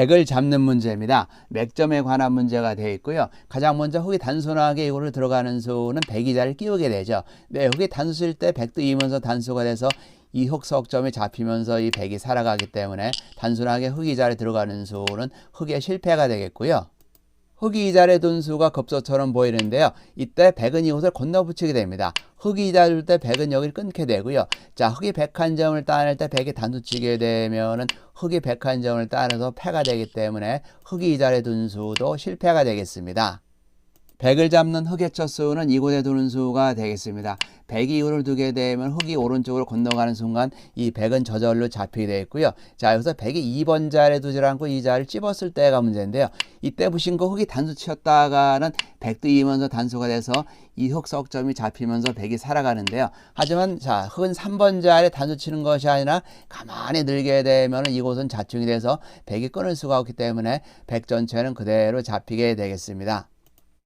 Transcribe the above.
백을 잡는 문제입니다. 맥점에 관한 문제가 되어 있고요. 가장 먼저 흙이 단순하게 이거를 들어가는 수는 백이자를 끼우게 되죠. 네, 흙이 단수일 때 백도 이면서 단수가 돼서 이 흑석점이 잡히면서 이 백이 살아가기 때문에 단순하게 흑이자를 들어가는 수는 흑의 실패가 되겠고요. 흑이 이자를 둔 수가 급소처럼 보이는데요. 이때 백은 이곳을 건너붙이게 됩니다. 흑이 이자를 둘때 백은 여기를 끊게 되고요. 자, 흑이 백한 점을 따낼 때 백이 단수치게 되면은 흑이 백한 점을 따내서 패가 되기 때문에 흑이 이자를 둔 수도 실패가 되겠습니다. 백을 잡는 흑의 첫 수는 이곳에 두는 수가 되겠습니다. 백이 이곳을 두게 되면 흑이 오른쪽으로 건너가는 순간 이 백은 저절로 잡히게 되어 있고요. 자, 여기서 백이 2번 자리에 두지 않고 이 자리를 찝었을 때가 문제인데요. 이때 보신 거 흑이 단수 치었다가는 백도 이면서 단수가 돼서 이흑 석점이 잡히면서 백이 살아가는데요. 하지만 자, 흑은 3번 자리에 단수 치는 것이 아니라 가만히 늘게 되면 이곳은 자충이 돼서 백이 끊을 수가 없기 때문에 백 전체는 그대로 잡히게 되겠습니다.